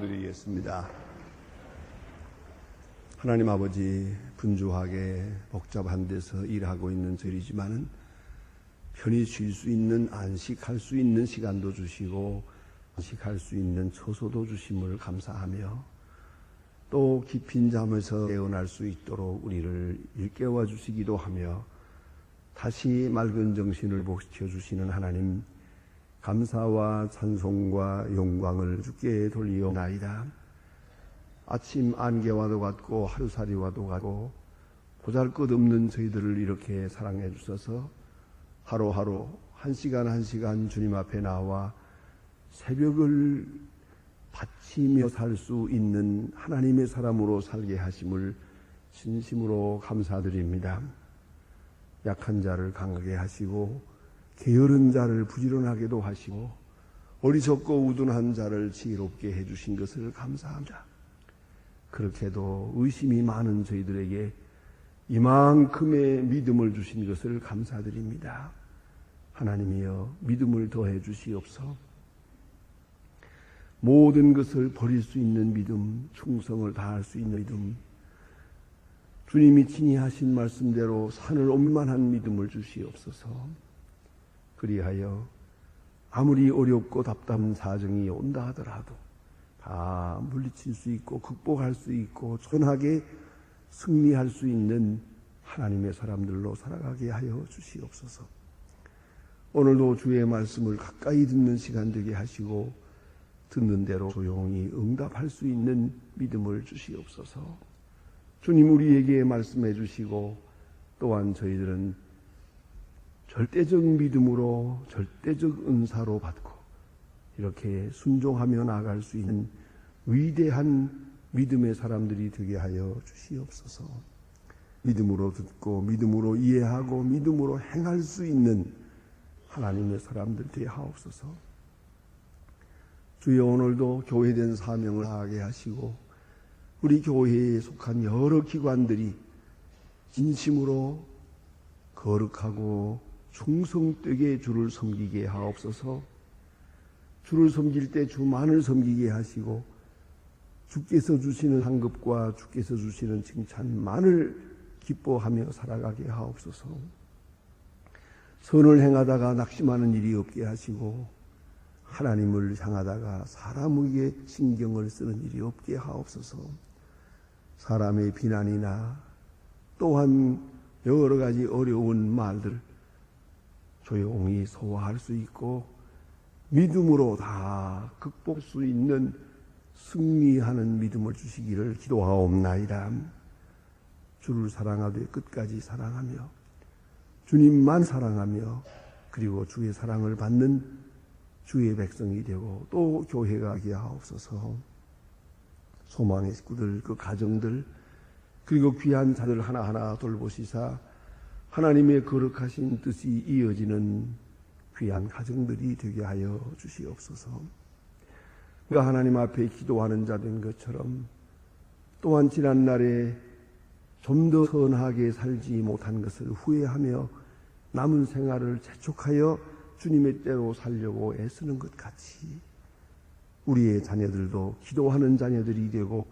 드리겠습니다. 하나님 아버지 분주하게 복잡한 데서 일하고 있는 저희지만은 편히 쉴 수 있는 안식할 수 있는 시간도 주시고 안식할 수 있는 처소도 주심을 감사하며 또 깊은 잠에서 깨어날 수 있도록 우리를 일깨워 주시기도 하며 다시 맑은 정신을 복시켜 주시는 하나님 감사와 찬송과 영광을 주께 돌리옵나이다. 아침 안개와도 같고 하루살이와도 같고 보잘것없는 저희들을 이렇게 사랑해 주셔서 하루하루 한 시간 한 시간 주님 앞에 나와 새벽을 바치며 살 수 있는 하나님의 사람으로 살게 하심을 진심으로 감사드립니다. 약한 자를 강하게 하시고 게으른 자를 부지런하게도 하시고 어리석고 우둔한 자를 지혜롭게 해주신 것을 감사합니다. 그렇게도 의심이 많은 저희들에게 이만큼의 믿음을 주신 것을 감사드립니다. 하나님이여 믿음을 더해 주시옵소. 모든 것을 버릴 수 있는 믿음, 충성을 다할 수 있는 믿음, 주님이 친히 하신 말씀대로 산을 옮만한 믿음을 주시옵소서. 그리하여 아무리 어렵고 답답한 사정이 온다 하더라도 다 물리칠 수 있고 극복할 수 있고 전하게 승리할 수 있는 하나님의 사람들로 살아가게 하여 주시옵소서. 오늘도 주의 말씀을 가까이 듣는 시간 되게 하시고 듣는 대로 조용히 응답할 수 있는 믿음을 주시옵소서. 주님 우리에게 말씀해 주시고 또한 저희들은 절대적 믿음으로 절대적 은사로 받고 이렇게 순종하며 나아갈 수 있는 위대한 믿음의 사람들이 되게 하여 주시옵소서. 믿음으로 듣고 믿음으로 이해하고 믿음으로 행할 수 있는 하나님의 사람들 되게 하옵소서. 주여 오늘도 교회된 사명을 다하게 하시고 우리 교회에 속한 여러 기관들이 진심으로 거룩하고 충성되게 주를 섬기게 하옵소서. 주를 섬길 때 주만을 섬기게 하시고 주께서 주시는 상급과 주께서 주시는 칭찬만을 기뻐하며 살아가게 하옵소서. 선을 행하다가 낙심하는 일이 없게 하시고 하나님을 향하다가 사람에게 신경을 쓰는 일이 없게 하옵소서. 사람의 비난이나 또한 여러 가지 어려운 말들 조용히 소화할 수 있고 믿음으로 다 극복 수 있는 승리하는 믿음을 주시기를 기도하옵나이다. 주를 사랑하되 끝까지 사랑하며 주님만 사랑하며 그리고 주의 사랑을 받는 주의 백성이 되고 또 교회가 하게 하옵소서. 소망의 식구들, 그 가정들, 그리고 귀한 자들 하나하나 돌보시사 하나님의 거룩하신 뜻이 이어지는 귀한 가정들이 되게 하여 주시옵소서. 그가 하나님 앞에 기도하는 자 된 것처럼 또한 지난 날에 좀 더 선하게 살지 못한 것을 후회하며 남은 생활을 재촉하여 주님의 때로 살려고 애쓰는 것 같이 우리의 자녀들도 기도하는 자녀들이 되고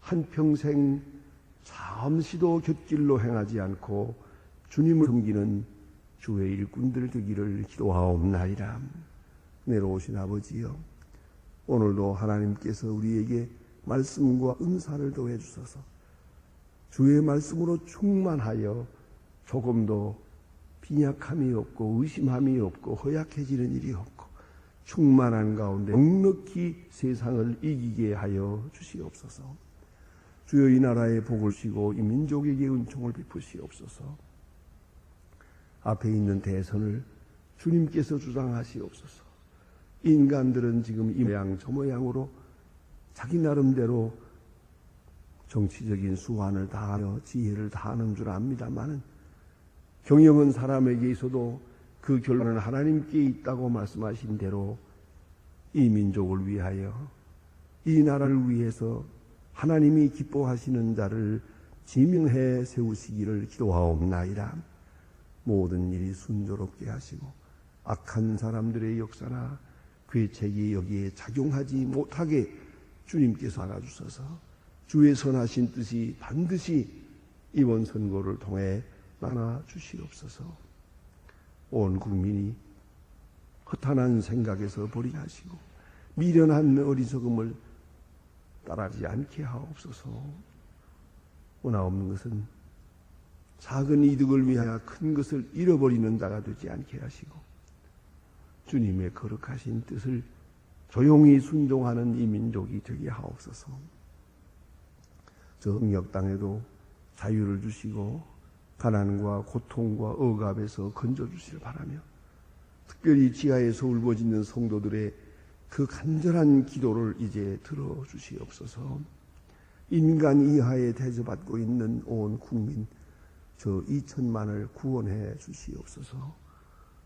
한평생 잠시도 곁길로 행하지 않고 주님을 섬기는 주의 일꾼들 되기를 기도하옵나이다. 내려오신 아버지여 오늘도 하나님께서 우리에게 말씀과 은사를 더해 주셔서 주의 말씀으로 충만하여 조금도 빈약함이 없고 의심함이 없고 허약해지는 일이 없고 충만한 가운데 넉넉히 세상을 이기게 하여 주시옵소서. 주여 이 나라의 복을 쉬고 이 민족에게 은총을 베푸시옵소서. 앞에 있는 대선을 주님께서 주장하시옵소서. 인간들은 지금 이 모양 저 모양으로 자기 나름대로 정치적인 수완을 다하며 지혜를 다하는 줄 압니다만은 경영은 사람에게 있어도 그 결론은 하나님께 있다고 말씀하신 대로 이 민족을 위하여 이 나라를 위해서 하나님이 기뻐하시는 자를 지명해 세우시기를 기도하옵나이다. 모든 일이 순조롭게 하시고 악한 사람들의 역사나 괴책이 여기에 작용하지 못하게 주님께서 알아주셔서 주의 선하신 뜻이 반드시 이번 선거를 통해 나눠 주시옵소서. 온 국민이 허탄한 생각에서 버리게 하시고 미련한 어리석음을 따라지 않게 하옵소서. 원하옵는 것은 작은 이득을 위하여 큰 것을 잃어버리는 자가 되지 않게 하시고 주님의 거룩하신 뜻을 조용히 순종하는 이 민족이 되게 하옵소서. 저 응역 땅에도 자유를 주시고 가난과 고통과 억압에서 건져 주시길 바라며 특별히 지하에서 울부짖는 성도들의 그 간절한 기도를 이제 들어 주시옵소서. 인간 이하에 대접받고 있는 온 국민 저 2천만을 구원해 주시옵소서.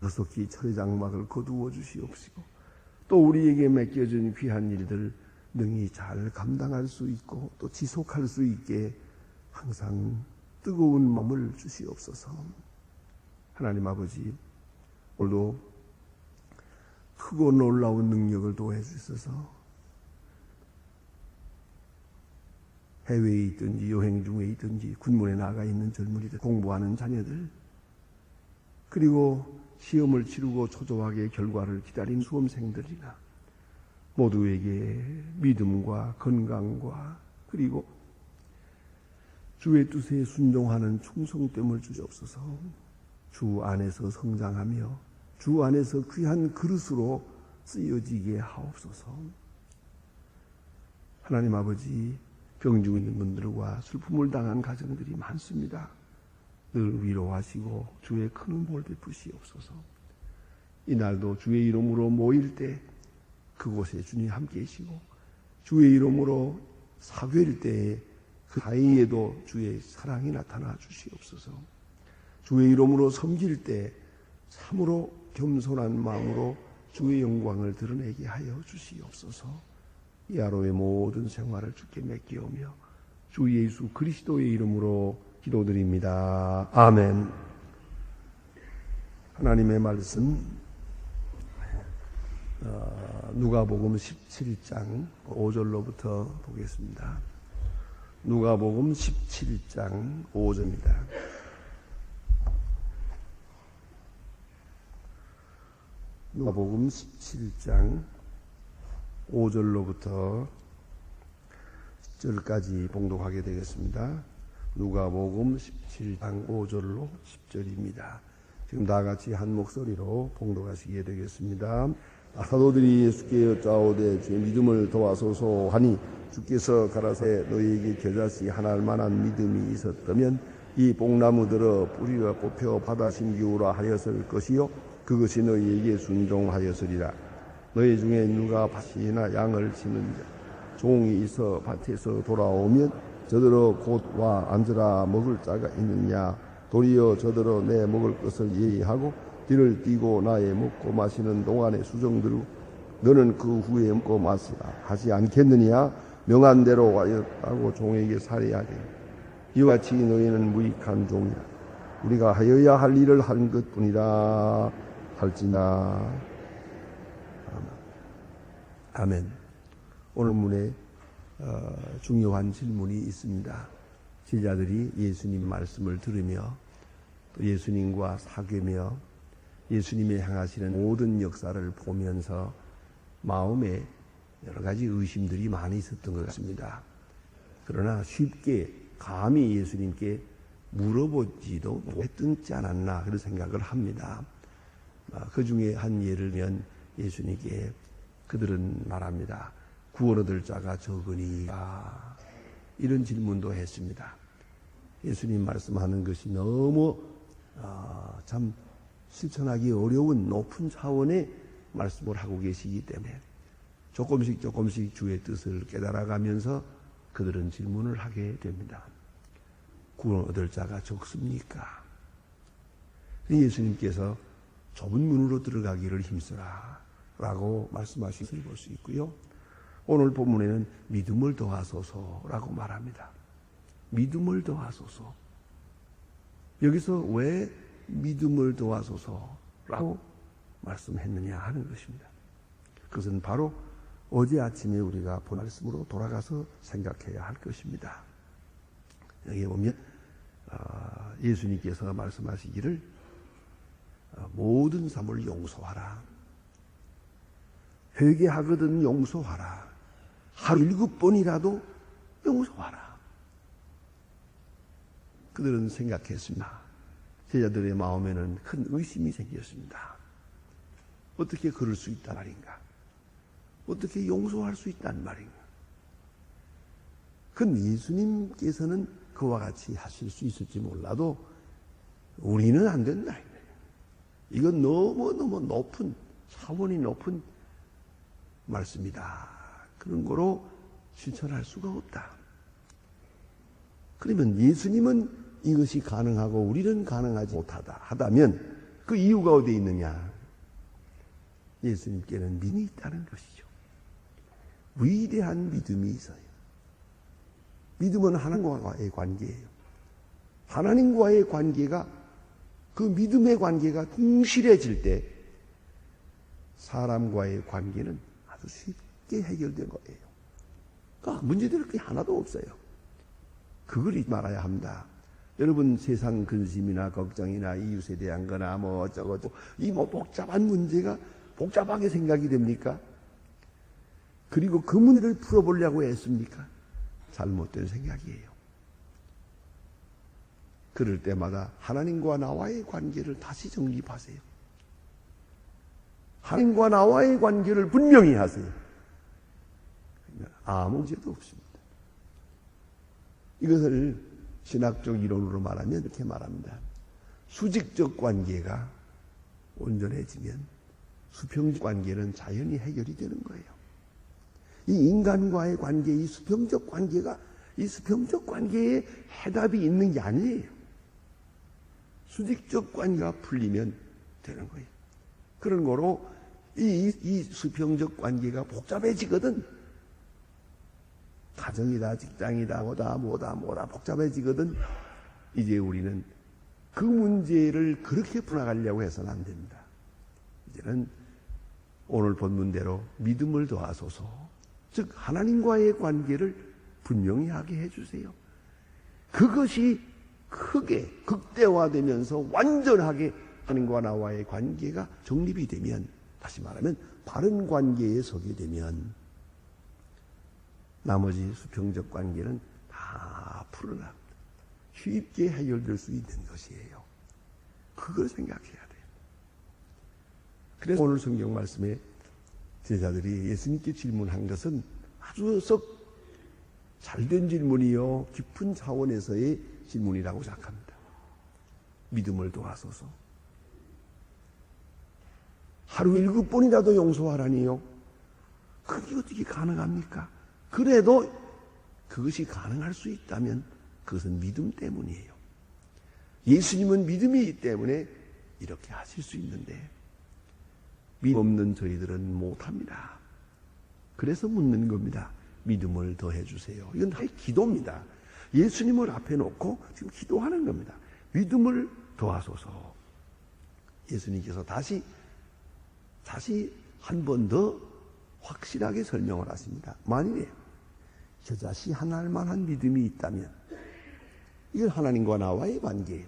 여섯기 철의 장막을 거두어 주시옵시고 또 우리에게 맡겨진 귀한 일들 능히 잘 감당할 수 있고 또 지속할 수 있게 항상 뜨거운 마음을 주시옵소서. 하나님 아버지 오늘도 크고 놀라운 능력을 도해 주셔서 해외에 있든지 여행 중에 있든지 군문에 나가 있는 젊은이들 공부하는 자녀들 그리고 시험을 치르고 초조하게 결과를 기다린 수험생들이나 모두에게 믿음과 건강과 그리고 주의 뜻에 순종하는 충성됨을 주시옵소서. 주 안에서 성장하며 주 안에서 귀한 그릇으로 쓰여지게 하옵소서. 하나님 아버지 병중 있는 분들과 슬픔을 당한 가정들이 많습니다. 늘 위로하시고 주의 큰 은복을 베푸시옵소서. 이날도 주의 이름으로 모일 때 그곳에 주님 함께 계시고 주의 이름으로 사괴일 때에 그 사이에도 주의 사랑이 나타나 주시옵소서. 주의 이름으로 섬길 때 참으로 겸손한 마음으로 주의 영광을 드러내게 하여 주시옵소서. 이 하루의 모든 생활을 주께 맡기오며 주 예수 그리스도의 이름으로 기도드립니다. 아멘. 하나님의 말씀 어, 누가복음 17장 5절로부터 보겠습니다. 누가복음 17장 5절입니다. 누가복음 17장 5절로부터 10절까지 봉독하게 되겠습니다. 누가복음 17장 5절로 10절입니다. 지금 다 같이 한 목소리로 봉독하시게 되겠습니다. 사도들이 예수께 여짜오되 주의 믿음을 도와소서 하니 주께서 가라사대 너희에게 겨자씨 하나할 만한 믿음이 있었다면 이 복나무들어 뿌리가 뽑혀 바다 심기우라 하였을 것이요 그것이 너희에게 순종하였으리라 너희 중에 누가 밭이나 양을 치는 자 종이 있어 밭에서 돌아오면 저들어 곧와 앉으라 먹을 자가 있느냐? 도리어 저들어 내 먹을 것을 예의하고 뒤를 띄고 나의 먹고 마시는 동안에 수정 들고 너는 그 후에 먹고 마시라. 하지 않겠느냐? 명한 대로 하였다고 종에게 살해하되 이와 같이 너희는 무익한 종이라. 우리가 하여야 할 일을 한 것뿐이라 할지나 아멘 오늘 문에 어, 중요한 질문이 있습니다 제자들이 예수님 말씀을 들으며 또 예수님과 사귀며 예수님이 향하시는 모든 역사를 보면서 마음에 여러 가지 의심들이 많이 있었던 것 같습니다. 그러나 쉽게 감히 예수님께 물어보지도 못했지 않았나 그런 생각을 합니다. 그 중에 한 예를 들면 예수님께 그들은 말합니다. 구원 얻을 자가 적으니까 이런 질문도 했습니다. 예수님 말씀하는 것이 너무 아, 참 실천하기 어려운 높은 차원의 말씀을 하고 계시기 때문에 조금씩 조금씩 주의 뜻을 깨달아가면서 그들은 질문을 하게 됩니다. 구원 얻을 자가 적습니까? 예수님께서 좁은 문으로 들어가기를 힘쓰라 라고 말씀하신 것을 볼 수 있고요. 오늘 본문에는 믿음을 더하소서라고 말합니다. 믿음을 더하소서. 여기서 왜 믿음을 도와소서라고 말씀했느냐 하는 것입니다. 그것은 바로 어제 아침에 우리가 본 말씀으로 돌아가서 생각해야 할 것입니다. 여기 보면 어, 예수님께서 말씀하시기를 어, 모든 삶을 용서하라. 회개하거든 용서하라. 하루 일곱 번이라도 용서하라. 그들은 생각했습니다. 제자들의 마음에는 큰 의심이 생겼습니다. 어떻게 그럴 수 있단 말인가? 어떻게 용서할 수 있단 말인가? 그 예수님께서는 그와 같이 하실 수 있을지 몰라도 우리는 안 된다. 이건 너무너무 높은, 차원이 높은 말씀이다. 그런 거로 실천할 수가 없다. 그러면 예수님은 이것이 가능하고 우리는 가능하지 못하다 하다면 그 이유가 어디에 있느냐? 예수님께는 믿음이 있다는 것이죠. 위대한 믿음이 있어요. 믿음은 하나님과의 관계예요. 하나님과의 관계가 그 믿음의 관계가 충실해질 때 사람과의 관계는 쉽게 해결된 거예요. 그러니까 문제될 게 하나도 없어요. 그걸 잊지 말아야 합니다. 여러분 세상 근심이나 걱정이나 이웃에 대한 거나 뭐 어쩌고저쩌고 이뭐 복잡한 문제가 복잡하게 생각이 됩니까? 그리고 그 문제를 풀어보려고 했습니까? 잘못된 생각이에요. 그럴 때마다 하나님과 나와의 관계를 다시 정립하세요. 하나님과 나와의 관계를 분명히 하세요. 아무 문제도 없습니다. 이것을 신학적 이론으로 말하면 이렇게 말합니다. 수직적 관계가 온전해지면 수평적 관계는 자연히 해결이 되는 거예요. 이 인간과의 관계, 이 수평적 관계가 이 수평적 관계에 해답이 있는 게 아니에요. 수직적 관계가 풀리면 되는 거예요. 그런 거로 이, 이 수평적 관계가 복잡해지거든. 가정이다, 직장이다, 뭐다, 뭐다, 뭐다 복잡해지거든. 이제 우리는 그 문제를 그렇게 풀어가려고 해서는 안 됩니다. 이제는 오늘 본문대로 믿음을 더하소서. 즉, 하나님과의 관계를 분명히 하게 해주세요. 그것이 크게 극대화되면서 완전하게 하나님과 나와의 관계가 정립이 되면, 다시 말하면, 바른 관계에 서게 되면, 나머지 수평적 관계는 다 풀어납니다. 쉽게 해결될 수 있는 것이에요. 그걸 생각해야 돼요. 그래서 오늘 성경 말씀에 제자들이 예수님께 질문한 것은 아주 썩 잘된 질문이요. 깊은 차원에서의 질문이라고 생각합니다. 믿음을 도와소서. 하루 일곱 번이라도 용서하라니요. 그게 어떻게 가능합니까? 그래도 그것이 가능할 수 있다면 그것은 믿음 때문이에요. 예수님은 믿음이기 때문에 이렇게 하실 수 있는데 믿음 없는 저희들은 못합니다. 그래서 묻는 겁니다. 믿음을 더해 주세요. 이건 다 기도입니다. 예수님을 앞에 놓고 지금 기도하는 겁니다. 믿음을 더하소서. 예수님께서 다시 다시 한 번 더 확실하게 설명을 하십니다. 만일에 저자시 하나할 만한 믿음이 있다면 이건 하나님과 나와의 관계예요.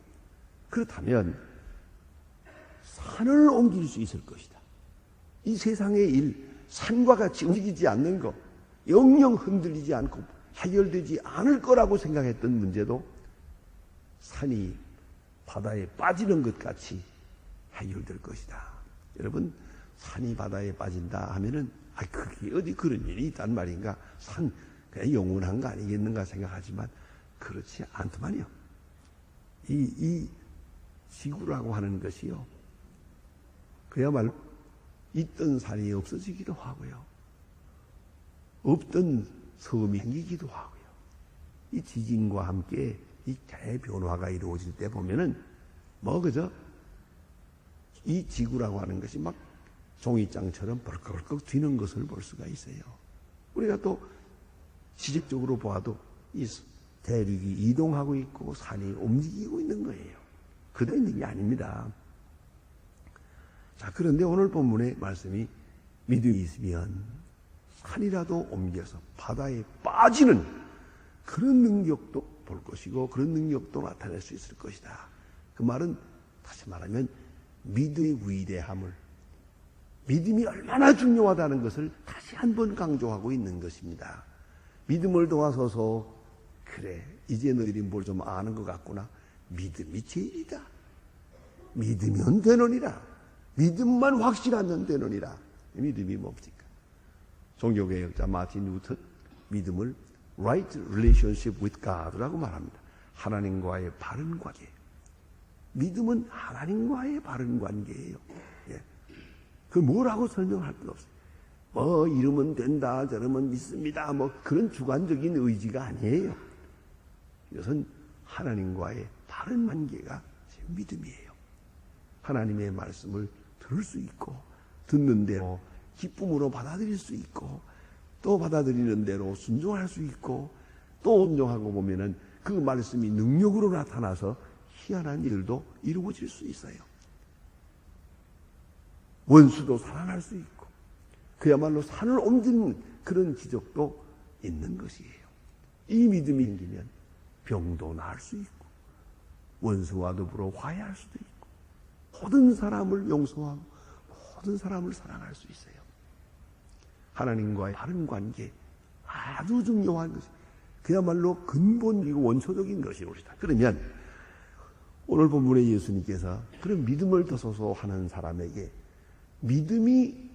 그렇다면 산을 옮길 수 있을 것이다. 이 세상의 일, 산과 같이 움직이지 않는 것, 영영 흔들리지 않고 해결되지 않을 거라고 생각했던 문제도 산이 바다에 빠지는 것 같이 해결될 것이다. 여러분, 산이 바다에 빠진다 하면은, 아, 그게 어디 그런 일이 있단 말인가? 산, 그냥 영원한 거 아니겠는가 생각하지만, 그렇지 않더만요. 이, 이 지구라고 하는 것이요. 그야말로 있던 산이 없어지기도 하고요. 없던 섬이 생기기도 하고요. 이 지진과 함께 이 대변화가 이루어질 때 보면은 뭐 그저 이 지구라고 하는 것이 막 종이장처럼 벌컥벌컥 튀는 것을 볼 수가 있어요. 우리가 또 지적적으로 보아도 이 대륙이 이동하고 있고 산이 움직이고 있는 거예요. 그대로 있는 게 아닙니다. 자, 그런데 오늘 본문의 말씀이 믿음이 있으면 산이라도 옮겨서 바다에 빠지는 그런 능력도 볼 것이고 그런 능력도 나타낼 수 있을 것이다. 그 말은 다시 말하면 믿음의 위대함을 믿음이 얼마나 중요하다는 것을 다시 한번 강조하고 있는 것입니다. 믿음을 도와서서 그래 이제 너희들이 뭘 좀 아는 것 같구나. 믿음이 제일이다. 믿으면 되느니라. 믿음만 확실하면 되느니라. 믿음이 뭡니까? 종교개혁자 마틴 루터 믿음을 right relationship with God라고 말합니다. 하나님과의 바른 관계. 믿음은 하나님과의 바른 관계예요. 예. 그 뭐라고 설명할 것 없어요. 뭐 이러면 된다, 저러면 믿습니다. 뭐 그런 주관적인 의지가 아니에요. 이것은 하나님과의 바른 관계가 제 믿음이에요. 하나님의 말씀을 들을 수 있고 듣는 대로 기쁨으로 받아들일 수 있고 또 받아들이는 대로 순종할 수 있고 또 순종하고 보면은 그 말씀이 능력으로 나타나서 희한한 일도 이루어질 수 있어요. 원수도 살아날 수 있고 그야말로 산을 옮기는 그런 기적도 있는 것이에요. 이 믿음이 생기면 병도 나을 수 있고 원수와 더불어 화해할 수도 있고 모든 사람을 용서하고 모든 사람을 사랑할 수 있어요. 하나님과의 바른 관계 아주 중요한 것이 그야말로 근본이고 원초적인 것이옵니다. 그러면 오늘 본문의 예수님께서 그런 믿음을 더서서 하는 사람에게 믿음이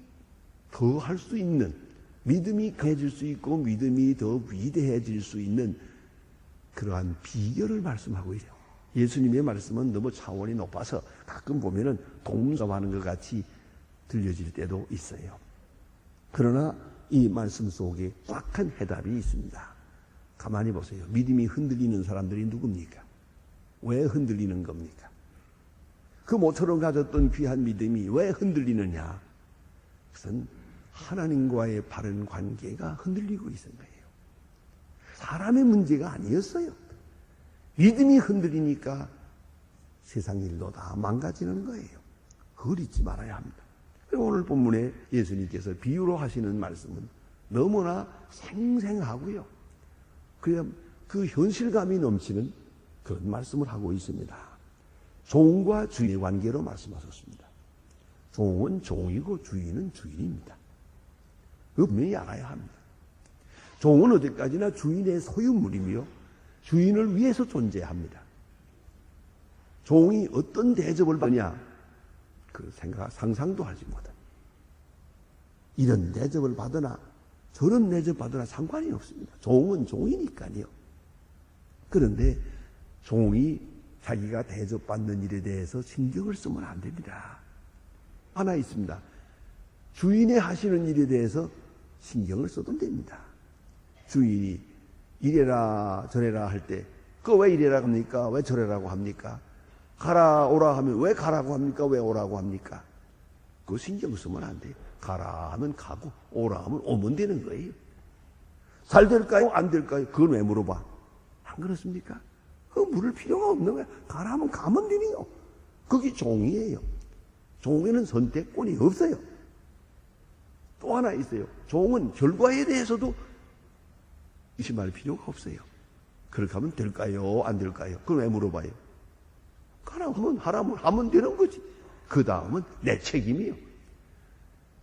더 할 수 있는 믿음이 강해질 수 있고 믿음이 더 위대해질 수 있는 그러한 비결을 말씀하고 있어요. 예수님의 말씀은 너무 차원이 높아서 가끔 보면은 동감하는 것 같이 들려질 때도 있어요. 그러나 이 말씀 속에 정확한 해답이 있습니다. 가만히 보세요. 믿음이 흔들리는 사람들이 누굽니까? 왜 흔들리는 겁니까? 그 모처럼 가졌던 귀한 믿음이 왜 흔들리느냐? 그것은 하나님과의 바른 관계가 흔들리고 있는 거예요. 사람의 문제가 아니었어요. 믿음이 흔들리니까 세상 일도 다 망가지는 거예요. 그걸 잊지 말아야 합니다. 오늘 본문에 예수님께서 비유로 하시는 말씀은 너무나 생생하고요. 그냥 그 현실감이 넘치는 그런 말씀을 하고 있습니다. 종과 주인의 관계로 말씀하셨습니다. 종은 종이고 주인은 주인입니다. 그 분명히 알아야 합니다. 종은 어디까지나 주인의 소유물이며 주인을 위해서 존재합니다. 종이 어떤 대접을 받냐? 그 생각, 상상도 하지 못합니다. 이런 대접을 받으나 저런 대접 받으나 상관이 없습니다. 종은 종이니까요. 그런데 종이 자기가 대접받는 일에 대해서 신경을 쓰면 안 됩니다. 하나 있습니다. 주인의 하시는 일에 대해서 신경을 써도 됩니다. 주인이 이래라 저래라 할 때, 그 왜 이래라 합니까? 왜 저래라고 합니까? 가라 오라 하면 왜 가라고 합니까? 왜 오라고 합니까? 그 신경 쓰면 안 돼요. 가라 하면 가고 오라 하면 오면 되는 거예요. 잘 될까요? 안 될까요? 그걸 왜 물어봐? 안 그렇습니까? 그 물을 필요가 없는 거야. 가라 하면 가면 되네요. 그게 종이에요. 종에는 선택권이 없어요. 또 하나 있어요. 종은 결과에 대해서도 의심할 필요가 없어요. 그렇게 하면 될까요? 안 될까요? 그걸 왜 물어봐요? 가라 하면 하라면 하면 되는 거지. 그 다음은 내 책임이요.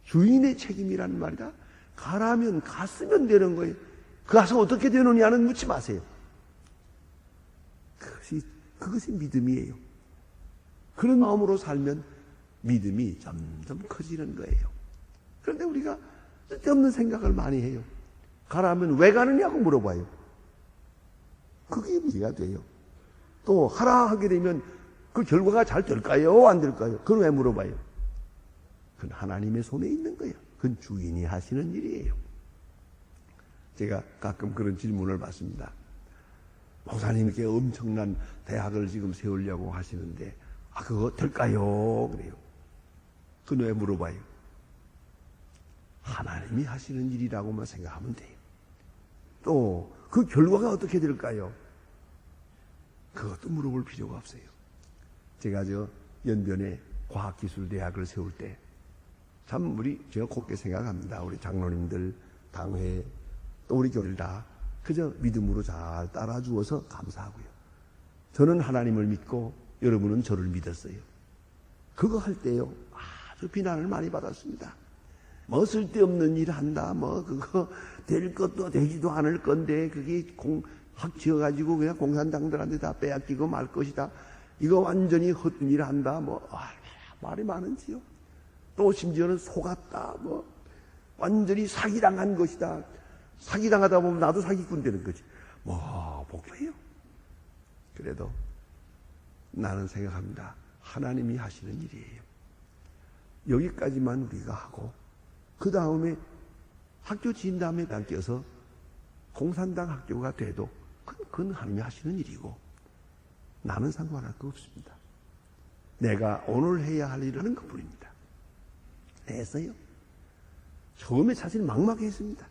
주인의 책임이라는 말이다. 가라면 갔으면 되는 거예요. 가서 어떻게 되느냐는 묻지 마세요. 그것이, 믿음이에요. 그런 마음으로 살면 믿음이 점점 커지는 거예요. 그런데 우리가 쓸데없는 생각을 많이 해요. 가라면 왜 가느냐고 물어봐요. 그게 문제가 돼요. 또 하라 하게 되면 그 결과가 잘 될까요? 안 될까요? 그걸 왜 물어봐요? 그건 하나님의 손에 있는 거예요. 그건 주인이 하시는 일이에요. 제가 가끔 그런 질문을 받습니다. 목사님께 엄청난 대학을 지금 세우려고 하시는데, 아, 그거 될까요? 그래요. 그건 왜 물어봐요? 하나님이 하시는 일이라고만 생각하면 돼요. 또, 그 결과가 어떻게 될까요? 그것도 물어볼 필요가 없어요. 제가 저 연변에 과학기술대학을 세울 때, 참 우리, 제가 곱게 생각합니다. 우리 장로님들, 당회 또 우리 교회를 다 그저 믿음으로 잘 따라주어서 감사하고요. 저는 하나님을 믿고 여러분은 저를 믿었어요. 그거 할 때요 아주 비난을 많이 받았습니다. 뭐 쓸데없는 일 한다 뭐 그거 될 것도 되지도 않을 건데 그게 공 학지어가지고 그냥 공산당들한테 다 빼앗기고 말 것이다. 이거 완전히 헛된 일 한다 뭐 아, 말이 많은지요. 또 심지어는 속았다 뭐 완전히 사기당한 것이다. 사기당하다 보면 나도 사기꾼 되는 거지. 뭐 복잡해요. 그래도 나는 생각합니다. 하나님이 하시는 일이에요. 여기까지만 우리가 하고 그 다음에 학교 지은 다음에 난 껴서 공산당 학교가 돼도 그건, 그건 하나님이 하시는 일이고 나는 상관할 거 없습니다. 내가 오늘 해야 할 일을 하는 것 뿐입니다. 했어요. 처음에 사실 막막했습니다.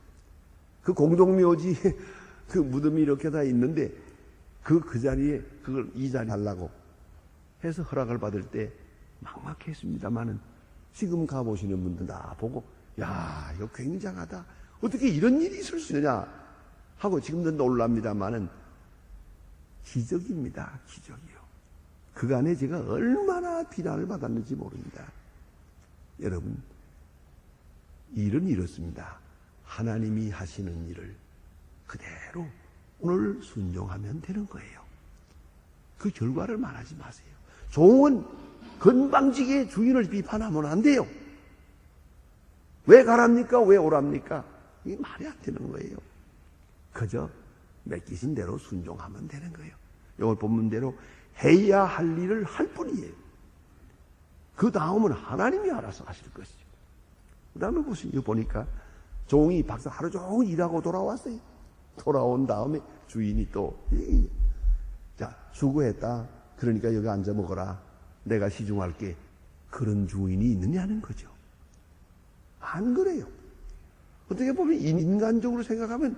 그 공동묘지 그 무덤이 이렇게 다 있는데 그, 그 자리에 그걸 이 자리 하려고 해서 허락을 받을 때 막막했습니다만은 지금 가보시는 분들 다 보고 야 이거 굉장하다. 어떻게 이런 일이 있을 수 있느냐 하고 지금도 놀랍니다만은 기적입니다. 기적이요. 그간에 제가 얼마나 비난을 받았는지 모릅니다. 여러분 일은 이렇습니다 하나님이 하시는 일을 그대로 오늘 순종하면 되는 거예요 그 결과를 말하지 마세요 종은 건방지게 주인을 비판하면 안 돼요. 왜 가랍니까? 왜 오랍니까? 이게 말이 안 되는 거예요. 그저 맡기신 대로 순종하면 되는 거예요. 이걸 본문대로 해야 할 일을 할 뿐이에요. 그 다음은 하나님이 알아서 하실 것이죠. 그 다음에. 이거 보니까 종이 박사 하루 종일 일하고 돌아왔어요. 돌아온 다음에 주인이 또, 자, 수고했다. 그러니까 여기 앉아 먹어라. 내가 시중할게. 그런 주인이 있느냐는 거죠. 안 그래요. 어떻게 보면 인간적으로 생각하면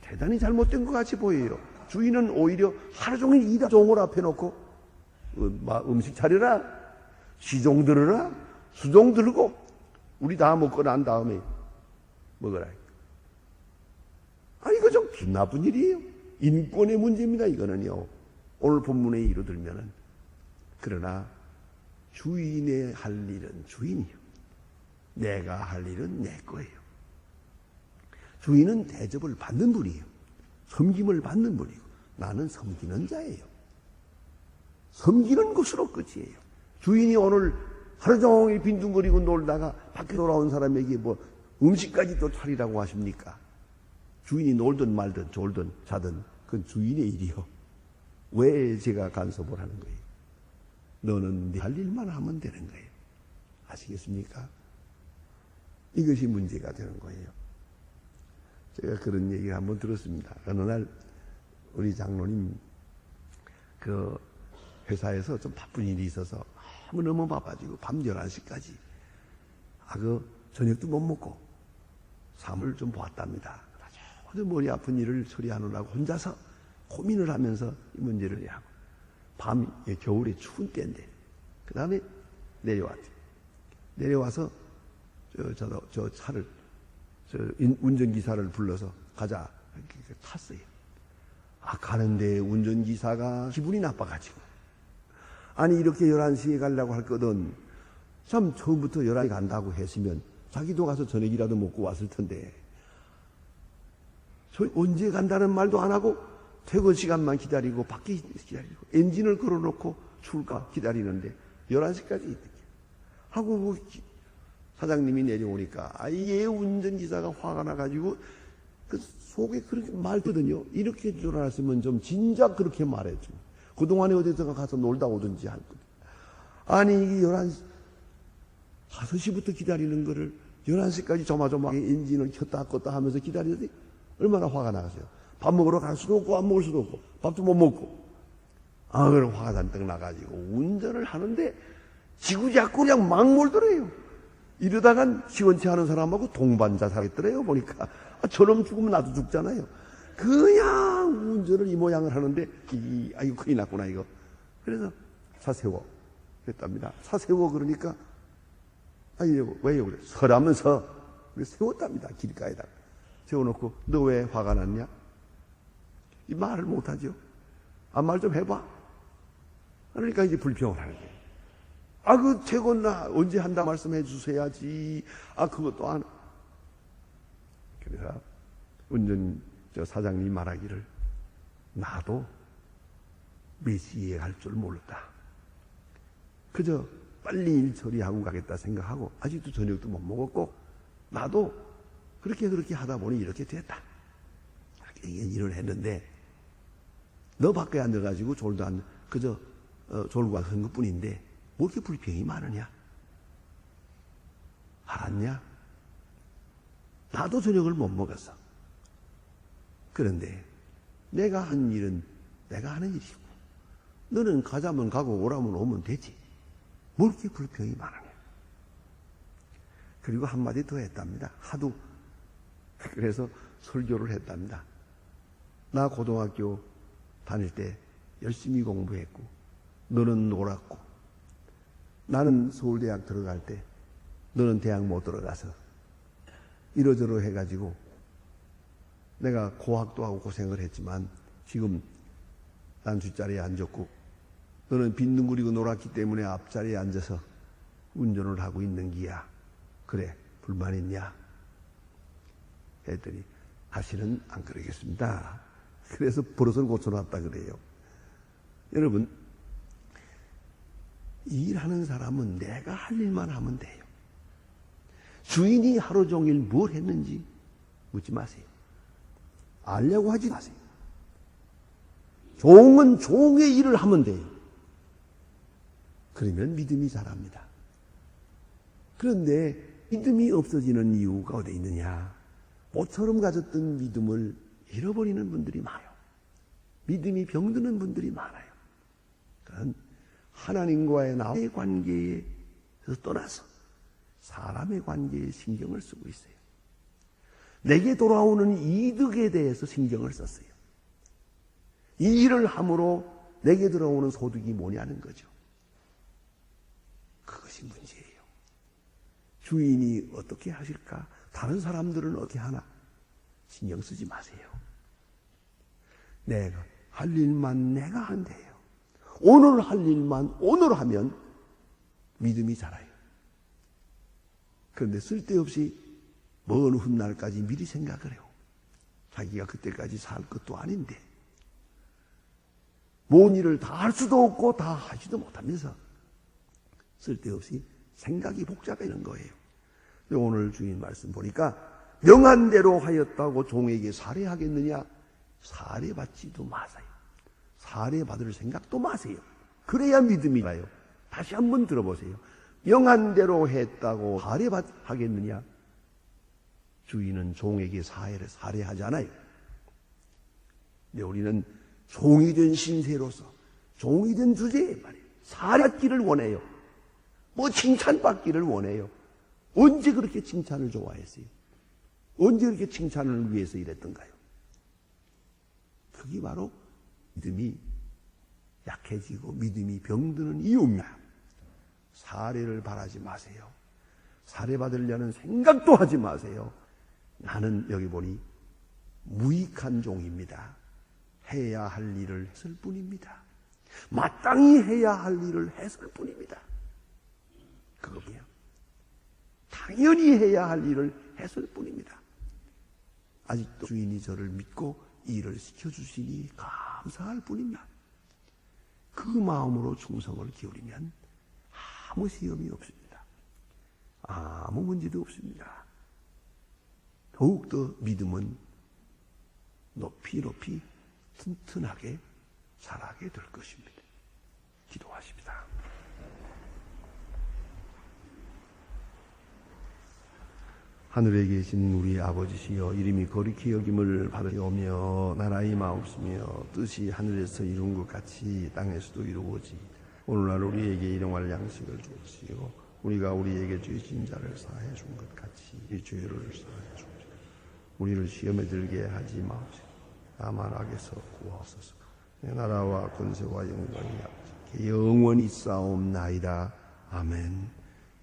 대단히 잘못된 것 같이 보여요. 주인은 오히려 하루 종일 이다 종을 앞에 놓고 음식 차려라, 시종 들어라, 수종 들고 우리 다 먹고 난 다음에 먹어라. 아 이거 좀 나쁜 일이에요. 인권의 문제입니다. 이거는요. 오늘 본문에 이르들면은 그러나 주인의 할 일은 주인이요. 내가 할 일은 내 거예요. 주인은 대접을 받는 분이에요. 섬김을 받는 분이고 나는 섬기는 자예요. 섬기는 것으로 끝이에요. 주인이 오늘 하루 종일 빈둥거리고 놀다가 밖에 돌아온 사람에게 뭐 음식까지 또 차리라고 하십니까? 주인이 놀든 말든 졸든 자든 그건 주인의 일이요. 왜 제가 간섭을 하는 거예요? 너는 네 할 일만 하면 되는 거예요. 아시겠습니까? 이것이 문제가 되는 거예요. 제가 그런 얘기를 한번 들었습니다. 어느 날 우리 장로님 그 회사에서 좀 바쁜 일이 있어서 너무 너무 바빠지고 밤 11시까지 아, 그 저녁도 못 먹고 삶을 좀 보았답니다. 아주 머리 아픈 일을 처리하느라고 혼자서 고민을 하면서 이 문제를 하고 밤 겨울에 추운 때인데 그 다음에 내려왔죠. 내려와서 저, 저, 저 차를 저 운전기사를 불러서 가자 이렇게 탔어요. 아 가는데 운전기사가 기분이 나빠가지고 아니 이렇게 11시에 가려고 할 거든 참 처음부터 11시에 간다고 했으면 자기도 가서 저녁이라도 먹고 왔을 텐데 저 언제 간다는 말도 안 하고 퇴근 시간만 기다리고 밖에 기다리고 엔진을 걸어놓고 출가 기다리는데 11시까지 하고 그 사장님이 내려오니까 아예 운전기사가 화가 나가지고 그 속에 그렇게 말거든요. 이렇게 줄 알았으면 좀 진작 그렇게 말해줘. 그동안에 어디서 가서 놀다 오든지 할 것. 아니 이게 11시 5시부터 기다리는 거를 11시까지 조마조마하게 엔진을 켰다 껐다 하면서 기다리는데 얼마나 화가 나가세요. 밥 먹으러 갈 수도 없고 안 먹을 수도 없고 밥도 못 먹고 아 그럼 화가 잔뜩 나가지고 운전을 하는데 지구 자꾸 그냥 막 몰더래요. 이러다간 시원치 않은 사람하고 동반자 사겠더래요 보니까 아, 저놈 죽으면 나도 죽잖아요. 그냥 운전을 이 모양을 하는데 이 아이고 큰일 났구나 이거. 그래서 차 세워 그랬답니다. 차 세워 그러니까 아니 왜요 그래 서라면서 세웠답니다 길가에다가. 세워놓고 너 왜 화가 났냐? 이 말을 못하죠. 아, 말 좀 해봐. 그러니까 이제 불평을 하는 거예요. 아, 그 최고나 언제 한다 말씀해 주셔야지. 아, 그것도 안. 그래서 운전 저 사장님 말하기를 나도 메시에 갈 줄 몰랐다. 그저 빨리 일 처리하고 가겠다 생각하고 아직도 저녁도 못 먹었고 나도 그렇게 그렇게 하다 보니 이렇게 됐다. 일을 했는데 너 밖에 앉아가지고 졸도 안 그저 어, 졸고 가는 것뿐인데 뭐 이렇게 불평이 많으냐? 알았냐? 나도 저녁을 못 먹었어. 그런데 내가 한 일은 내가 하는 일이고 너는 가자면 가고 오라면 오면 되지. 뭘 이렇게 불평이 많으냐? 그리고 한마디 더 했답니다. 하도 그래서 설교를 했답니다. 나 고등학교 다닐 때 열심히 공부했고 너는 놀았고 나는 서울대학 들어갈 때 너는 대학 못 들어가서 이러저러 해가지고 내가 고학도 하고 고생을 했지만 지금 난 뒷자리에 앉았고 너는 빈둥거리고 놀았기 때문에 앞자리에 앉아서 운전을 하고 있는 기야. 그래 불만 있냐? 했더니 다시는 안 그러겠습니다. 그래서 버릇을 고쳐놨다 그래요. 여러분 일하는 사람은 내가 할 일만 하면 돼요. 주인이 하루 종일 뭘 했는지 묻지 마세요. 알려고 하지 마세요. 종은 종의 일을 하면 돼요. 그러면 믿음이 자랍니다. 그런데 믿음이 없어지는 이유가 어디 있느냐? 모처럼 가졌던 믿음을 잃어버리는 분들이 많아요. 믿음이 병드는 분들이 많아요. 그건 하나님과의 나의 관계에서 떠나서 사람의 관계에 신경을 쓰고 있어요. 내게 돌아오는 이득에 대해서 신경을 썼어요. 이 일을 함으로 내게 들어오는 소득이 뭐냐는 거죠. 그것이 문제예요. 주인이 어떻게 하실까? 다른 사람들은 어떻게 하나? 신경 쓰지 마세요. 내가 할 일만 내가 돼요. 오늘 할 일만 오늘 하면 믿음이 자라요. 그런데 쓸데없이 먼 훗날까지 미리 생각을 해요. 자기가 그때까지 살 것도 아닌데. 뭔 일을 다 할 수도 없고 다 하지도 못하면서 쓸데없이 생각이 복잡해지는 거예요. 오늘 주인 말씀 보니까 명한 대로 하였다고 종에게 살해하겠느냐? 살해받지도 마세요. 살해받을 생각도 마세요. 그래야 믿음이 가요. 다시 한번 들어보세요. 명한 대로 했다고 살해하겠느냐? 주인은 종에게 사해를 살해하잖아요. 근데 우리는 종이 된 신세로서 종이 된 주제에 말이에요. 살해받기를 원해요. 뭐 칭찬받기를 원해요. 언제 그렇게 칭찬을 좋아했어요? 언제 그렇게 칭찬을 위해서 일했던가요? 그게 바로 믿음이 약해지고 믿음이 병드는 이유입니다. 사례를 바라지 마세요. 사례받으려는 생각도 하지 마세요. 나는 여기 보니 무익한 종입니다. 해야 할 일을 했을 뿐입니다. 마땅히 해야 할 일을 했을 뿐입니다. 그거요. 당연히 해야 할 일을 했을 뿐입니다. 아직도 주인이 저를 믿고 일을 시켜주시니 감사할 뿐입니다. 그 마음으로 충성을 기울이면 아무 시험이 없습니다. 아무 문제도 없습니다. 더욱더 믿음은 높이 높이 튼튼하게 자라게 될 것입니다. 기도하십니다. 하늘에 계신 우리 아버지시여 이름이 거룩히 여김을 받으오며 나라의 마옵시며 뜻이 하늘에서 이룬 것 같이 땅에서도 이루어지 오늘날 우리에게 일용할 양식을 주시오. 우리가 우리에게 죄진 자를 사해 준 것 같이 이 죄를 사해 주옵소서. 우리를 시험에 들게 하지 마옵소서 다만 악에서 구하옵소서. 내 나라와 권세와 영광이 아버지 영원히 싸움나이다. 아멘